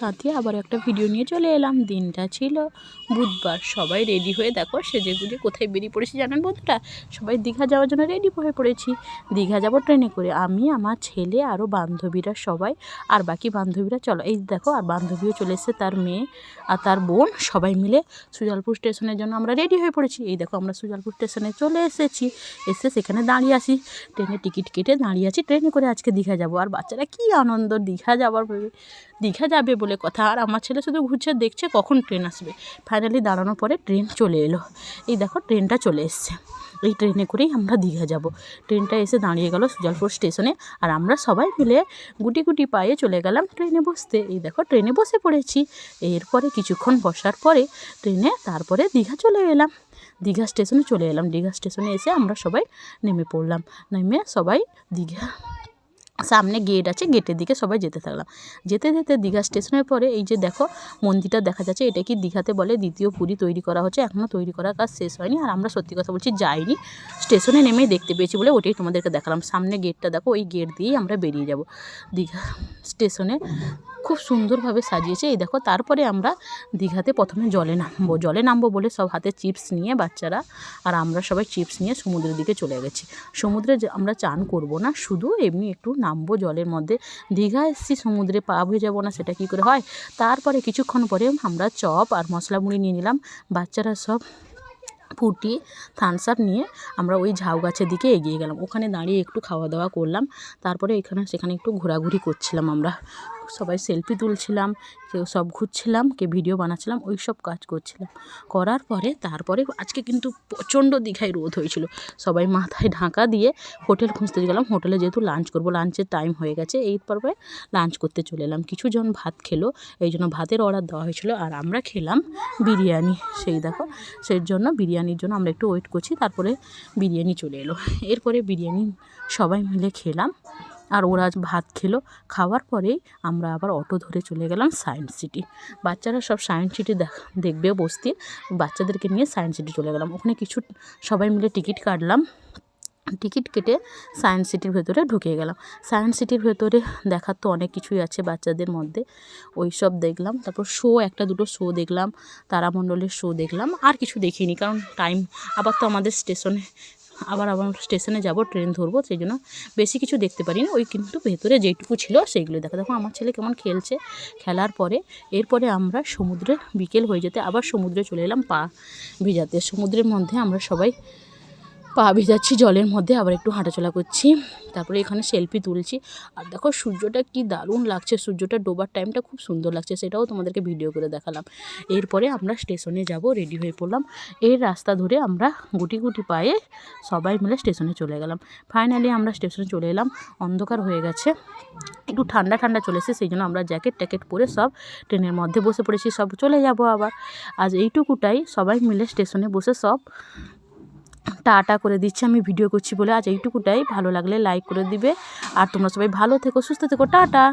সাথে আবার একটা ভিডিও নিয়ে চলে এলাম। দিনটা ছিল বুধবার। সবাই রেডি হয়ে দেখো সেজে গুজে কোথায় বেরিয়ে পড়েছি জানেন বন্ধুরা? সবাই দীঘা যাওয়ার জন্য রেডি হয়ে পড়েছি। দীঘা যাব ট্রেনে করে। আমি, আমার ছেলে আরও বান্ধবীরা সবাই, আর বাকি বান্ধবীরা, চলো এই দেখো, আর বান্ধবীও চলে এসেছে, তার মেয়ে আর তার বোন, সবাই মিলে সুজালপুর স্টেশনের জন্য আমরা রেডি হয়ে পড়েছি। এই দেখো আমরা সুজালপুর স্টেশনে চলে এসেছি। এসে সেখানে দাঁড়িয়ে আছি ট্রেনে টিকিট কেটে দাঁড়িয়ে আছি। ট্রেনে করে আজকে দীঘা যাব। আর বাচ্চারা কী আনন্দ দীঘা যাওয়ার ভেবে। দীঘা যাবে বলে কথা। আর আমার ছেলে শুধু ঘুরছে, দেখছে কখন ট্রেন আসবে। ফাইনালি দাঁড়ানোর পরে ট্রেন চলে এলো। এই দেখো, ট্রেনটা চলে এসছে। এই ট্রেনে করেই আমরা দীঘা যাব। ট্রেনটা এসে দাঁড়িয়ে গেল সুজালপুর স্টেশনে। আর আমরা সবাই মিলে গুটি গুটি পায়ে চলে গেলাম ট্রেনে বসতে। এই দেখো, ট্রেনে বসে পড়েছি। এরপরে কিছুক্ষণ বসার পরে ট্রেনে তারপরে দীঘা চলে এলাম। দীঘা স্টেশনে চলে এলাম। দীঘা স্টেশনে এসে আমরা সবাই নেমে পড়লাম। নেমে সবাই দীঘা সামনে গেট আছে, গেটের দিকে সবাই যেতে থাকলাম। যেতে যেতে দীঘা স্টেশনের পরে এই যে দেখো মন্দিরটা দেখা যাচ্ছে, এটা কি দীঘাতে বলে দ্বিতীয় পুরী তৈরি করা হচ্ছে এখনও তৈরি করার কাজ শেষ হয়নি। আর আমরা সত্যি কথা বলছি যাইনি স্টেশনে নেমেই দেখতে পেয়েছি বলে ওটাই তোমাদেরকে দেখালাম। সামনে গেটটা দেখো, ওই গেট দিয়েই আমরা বেরিয়ে যাব দীঘা স্টেশনে খুব সুন্দরভাবে সাজিয়েছে। এই দেখো, তারপরে আমরা দীঘাতে প্রথমে জলে নামবো। জলে নামবো বলে সব হাতে চিপস নিয়ে বাচ্চারা আর আমরা সবাই চিপস নিয়ে সমুদ্রের দিকে চলে গেছি। সমুদ্রে আমরা চান করব না, শুধু এমনি একটু নামবো জলের মধ্যে। দীঘা এসেছি, সমুদ্রে পা হয়ে যাব না, সেটা কী করে হয়? তারপরে কিছুক্ষণ পরে আমরা চপ আর মশলা মুড়ি নিয়ে নিলাম। বাচ্চারা সব ফুটি থামস আপ নিয়ে আমরা ওই ঝাউ গাছের দিকে এগিয়ে গেলাম। ওখানে দাঁড়িয়ে একটু খাওয়া দাওয়া করলাম। তারপরে এখানে, সেখানে একটু ঘোরাঘুরি করছিলাম আমরা। সবাই সেলফি তুলছিলাম, কেউ সব ঘুরছিলাম, কে ভিডিও বানাচ্ছিলাম ওই সব কাজ করছিলাম। করার পরে, তারপরে আজকে কিন্তু প্রচণ্ড দীঘায় রোদ হয়েছিল। সবাই মাথায় ঢাকা দিয়ে হোটেল খুঁজতে গেলাম। হোটেলে যেহেতু লাঞ্চ করব লাঞ্চের টাইম হয়ে গেছে। এই পর্বে লাঞ্চ করতে চলে এলাম। কিছুজন ভাত খেলো, এই জন্য ভাতের অর্ডার দেওয়া হয়েছিল। আর আমরা খেলাম বিরিয়ানি। সেই দেখো, সেই জন্য বিরিয়ানির জন্য আমরা একটু ওয়েট করছি। তারপরে বিরিয়ানি চলে এলো। এরপরে বিরিয়ানি সবাই মিলে খেলাম। আর ওরা ভাত খেলো। খাওয়ার পরেই আমরা আবার অটো ধরে চলে গেলাম সায়েন্স সিটি। বাচ্চারা সব সায়েন্স সিটি দেখবে বসতে বাচ্চাদেরকে নিয়ে সায়েন্স সিটি চলে গেলাম। ওখানে কিছু, সবাই মিলে টিকিট কাটলাম। টিকিট কেটে সায়েন্স সিটির ভেতরে ঢুকে গেলাম। সায়েন্স সিটির ভেতরে দেখার তো অনেক কিছুই আছে বাচ্চাদের মধ্যে। ওই সব দেখলাম। তারপর শো, একটা দুটো শো দেখলাম। তারামণ্ডলের শো দেখলাম। আর কিছু দেখিনি কারণ টাইম আবার তো আমাদের স্টেশনে আবার আবার স্টেশনে যাব, ট্রেন ধরবো, সেই জন্য বেশি কিছু দেখতে পারিনি। ওই কিন্তু ভেতরে যেটুকু ছিল সেইগুলো দেখা। দেখো, আমার ছেলে কেমন খেলছে। খেলার পরে, এরপরে আমরা সমুদ্রে, বিকেল হয়ে যেতে আবার সমুদ্রে চলে এলাম পা ভিজাতে। সমুদ্রের মধ্যে আমরা সবাই পা ভিজাচ্ছি জলের মধ্যে, আবার একটু হাঁটাচলা করছি। তারপরে এখানে সেলফি তুলছি। আর দেখো সূর্যটা কি দারুণ লাগছে, সূর্যটা ডোবার টাইমটা খুব সুন্দর লাগছে, সেটাও তোমাদেরকে ভিডিও করে দেখালাম। এরপরে আমরা স্টেশনে যাব রেডি হয়ে পড়লাম। এই রাস্তা ধরে আমরা গুটি গুটি পায়ে সবাই মিলে স্টেশনে চলে গেলাম। ফাইনালি আমরা স্টেশনে চলে এলাম, অন্ধকার হয়ে গেছে। একটু ঠান্ডা ঠান্ডা চলেছে সেই জন্য আমরা জ্যাকেট ট্যাকেট পরে সব ট্রেনের মধ্যে বসে পড়েছি, সব চলে যাব আবার। আজ এইটুকুটাই সবাই মিলে স্টেশনে বসে সব টাটা করে দিচ্ছি, আমি ভিডিও করছি বলে আজ এইটুকুটাই। ভালো লাগলে লাইক করে দিবে। আর তোমরা সবাই ভালো থেকো, সুস্থ থেকো, টাটা!